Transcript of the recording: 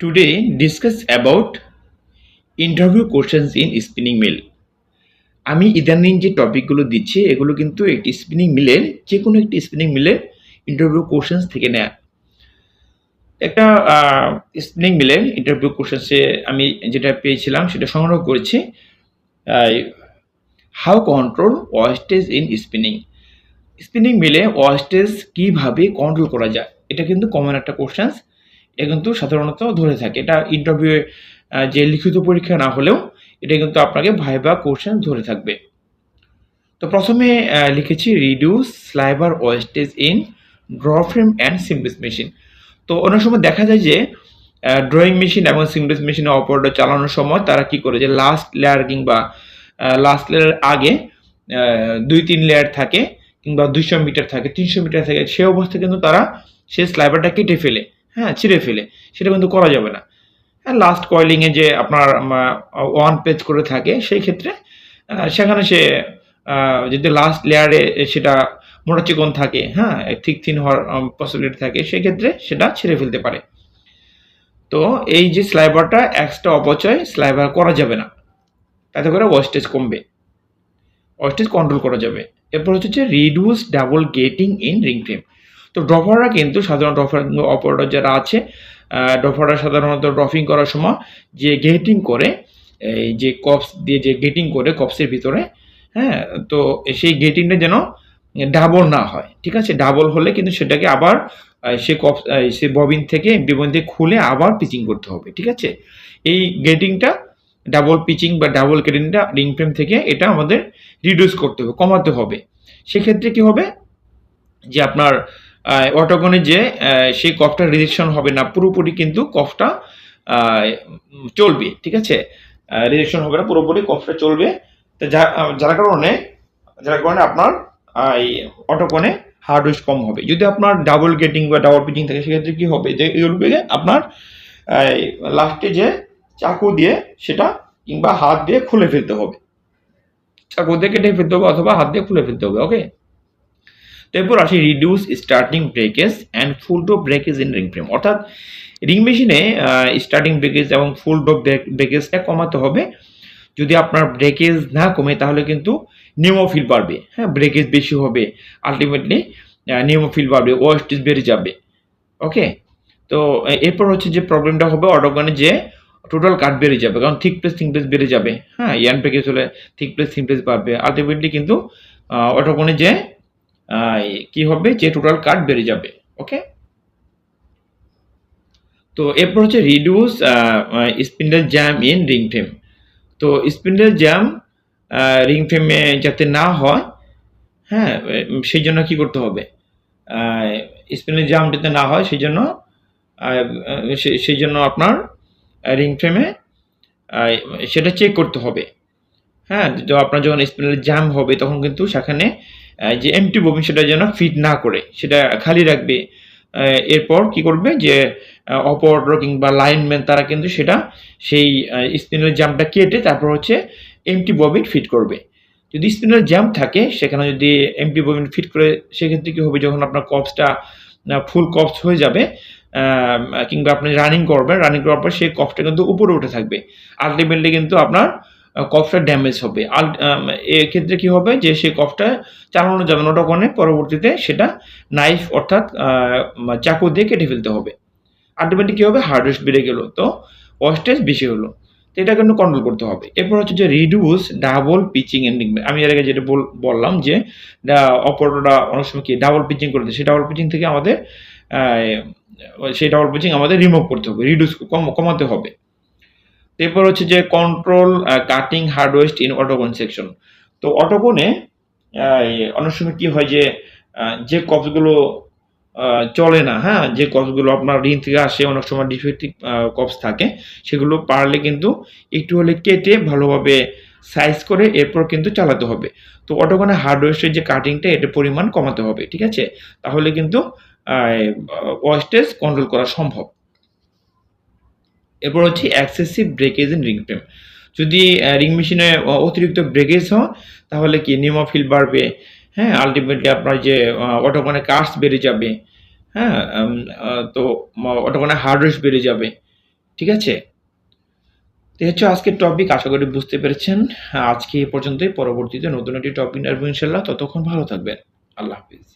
Today, discuss about interview questions in spinning mill আমি ইদানিং যে টপিকগুলো দিচ্ছি, এগুলো কিন্তু একটি স্পিনিং মিলের যে কোনো একটি স্পিনিং মিলের ইন্টারভিউ কোশ্চেন্স থেকে নেয়া। একটা স্পিনিং মিলের ইন্টারভিউ কোশ্চেন্সে আমি যেটা পেয়েছিলাম, সেটা সংগ্রহ করেছি how control wastage in spinning spinning মিলে ওয়েস্টেজ কীভাবে কন্ট্রোল করা যায়? এটা কিন্তু কমন একটা কোশ্চেন্স এটা কিন্তু সাধারণত ধরে থাকে। এটা ইন্টারভিউ যে লিখিত পরীক্ষা না হলেও এটা কিন্তু আপনাকে ভাইবা কোশ্চেন ধরে থাকবে। তো প্রথমে লিখেছি reduce sliver wastage in draw frame and simplex machine তো অনেক সময় দেখা যায় যে ড্রয়িং মেশিন এবং সিমপ্লেস মেশিনে অপারেটর চালানোর সময় তারা কি করে যে লাস্ট লেয়ার কিংবা লাস্ট লেয়ারের আগে দুই তিন লেয়ার থাকে কিংবা দুইশো মিটার থাকে, তিনশো মিটার থাকে, সে অবস্থায় কিন্তু তারা সেই স্লাইবারটা কেটে ফেলে। হ্যাঁ ছিঁড়ে ফেলে। সেটা কিন্তু করা যাবে না। হ্যাঁ লাস্ট কয়েলিংয়ে যে আপনার ওয়ান পেজ করে থাকে, সেই ক্ষেত্রে সেখানে সে যদি লাস্ট লেয়ারে সেটা মোটা চিকন থাকে হ্যাঁ ঠিক থিন হওয়ার পসিবিলিটি থাকে সেক্ষেত্রে সেটা ছেড়ে ফেলতে পারে। তো এই যে স্লাইবারটা এক্সট্রা অপচয় স্লাইবার করা যাবে না। তাতে করে ওয়েস্টেজ কমবে। ওয়েস্টেজ কন্ট্রোল করা যাবে। এরপর হচ্ছে reduce double gating in ring frame তো ড্রফাররা কিন্তু সাধারণ ড্রফার অপারেটর যারা আছে ড্রফাররা সাধারণত ড্রফিং করার সময় যে গেটিং করে, এই যে কপস দিয়ে যে গেটিং করে কপসের ভিতরে হ্যাঁ তো সেই গেটিংটা যেন ডাবল না হয়, ঠিক আছে? ডাবল হলে কিন্তু সেটাকে আবার সে কপ সে ববিন থেকে বিবন থেকে খুলে আবার পিচিং করতে হবে, ঠিক আছে? এই গেটিংটা ডাবল পিচিং বা ডাবল গেটিংটা রিং ফ্রেম থেকে এটা আমাদের রিডিউস করতে হবে, কমাতে হবে। সেক্ষেত্রে কি হবে? যে আপনার অটোকনে যে সেই কফটা রিজেকশন হবে না, পুরোপুরি কিন্তু কফটা চলবে, ঠিক আছে? রিজেকশন হবে না, পুরোপুরি কফটা চলবে। তো যার কারণে যার কারণে আপনার অটোকনে হার্ড ওয়েস্ট কম হবে। যদি আপনার ডাবল গেটিং বা ডাবল পিচিং থাকে, সেক্ষেত্রে কী হবে? যে আপনার লাস্টে যে চাকু দিয়ে সেটা কিংবা হাত দিয়ে খুলে ফেলতে হবে। চাকু দিয়ে কেটে ফেলতে হবে অথবা হাত দিয়ে খুলে ফেলতে হবে ওকে তো এরপর আসি reduce starting breakage and full doff breakage in ring frame অর্থাৎ রিং মেশিনে স্টার্টিং ব্রেকেজ এবং ফুল ডোপ ব্রেকেজটা কমাতে হবে। যদি আপনার ব্রেকেজ না কমে, তাহলে কিন্তু নিউমোফিল বাড়বে। হ্যাঁ ব্রেকেজ বেশি হবে। আলটিমেটলি নিউমোফিল বাড়বে ওয়েস্টেজ বেড়ে যাবে। ওকে তো এরপর হচ্ছে যে প্রবলেমটা হবে অটোগানে যে টোটাল কাট বেড়ে যাবে, কারণ থিক প্লেস থিং প্লেস বেড়ে যাবে। হ্যাঁ ইয়ান প্যাকেজ হলে থিক প্লেস থিং প্লেস বাড়বে। আলটিমেটলি কিন্তু অটোগনে যে কি হবে? যে টোটাল কাট বেড়ে যাবে ওকে তো এরপর হচ্ছে reduce spindle jam in ring frame তো স্পিন্ডেল জ্যাম রিং ফ্রেমে যাতে না হয় হ্যাঁ সেই জন্য কি করতে হবে? স্পিন্ডেল জ্যাম যাতে না হয়, সেই জন্য সেই জন্য আপনার রিং ফ্রেমে সেটা চেক করতে হবে। হ্যাঁ আপনার যখন স্পিনাল জ্যাম হবে, তখন কিন্তু সেখানে যে এমটি ববিন সেটা যেন ফিট না করে, সেটা খালি রাখবে। এরপর কি করবে যে অপারেটর কিংবা লাইনম্যান তারা কিন্তু সেটা সেই স্পিনের জ্যামটা কেটে তারপর হচ্ছে এমটি ববিন ফিট করবে। যদি স্পিনের জ্যাম থাকে, সেখানে যদি এমটি ববিন ফিট করে, সেক্ষেত্রে কি হবে? যখন আপনার কপসটা ফুল কপস হয়ে যাবে কিংবা আপনি রানিং করবেন রানিং করার পর সেই কপসটা কিন্তু উপরে উঠে থাকবে। আলটিমেটলি কিন্তু আপনার কফটা ড্যামেজ হবে। আম, এক্ষেত্রে কি হবে যে সেই কফটা চালানো যাবে না ওটা পরবর্তীতে সেটা নাইফ অর্থাৎ চাকু দিয়ে কেটে ফেলতে হবে। আলটিমেটলি কী হবে? হার্ডওয়েস্ট বেড়ে গেলো তো ওয়েস্টেজ বেশি হলো। তো এটা কিন্তু কন্ট্রোল করতে হবে। এরপর হচ্ছে যে রিডিউস ডাবল পিচিং এন্ডিং আমি এর আগে যেটা বললাম যে অপরটা অনেক সময় কি ডাবল পিচিং করতে সেই ডাবল পিচিং থেকে আমাদের সেই ডাবল পিচিং আমাদের রিমুভ করতে হবে রিডিউস কমাতে হবে। এরপর হচ্ছে যে control cutting hard waste in autocone section তো অটোকনে অনেক সময় কি হয় যে যে কপসগুলো চলে না হ্যাঁ যে কপসগুলো আপনার ঋণ থেকে আসে, অনেক সময় ডিফেক্টিভ কপস থাকে, সেগুলো পারলে কিন্তু একটু হলে কেটে ভালোভাবে সাইজ করে এরপর কিন্তু চালাতে হবে। তো অটোকনে হার্ড ওয়েস্টের যে কাটিংটা এটা পরিমাণ কমাতে হবে, ঠিক আছে? তাহলে কিন্তু ওয়েস্টেজ কন্ট্রোল করা সম্ভব। এরপর হচ্ছে excessive breakage in ring frame যদি রিং মেশিনে অতিরিক্ত ব্রেকেজ হয়, তাহলে কি নিউমোফিল বাড়বে? হ্যাঁ আলটিমেটলি আপনার যে অটোকনে কাস্ট বেড়ে যাবে। হ্যাঁ তো অটোকনে হার্ড রেস বেড়ে যাবে। ঠিক আছে? তো হচ্ছে আজকের টপিক আশা করি বুঝতে পেরেছেন। আজকে এ পর্যন্তই, পরবর্তীতে নতুন একটি টপিক আসব ইনশাল্লাহ ততক্ষণ ভালো থাকবেন। আল্লাহ হাফিজ।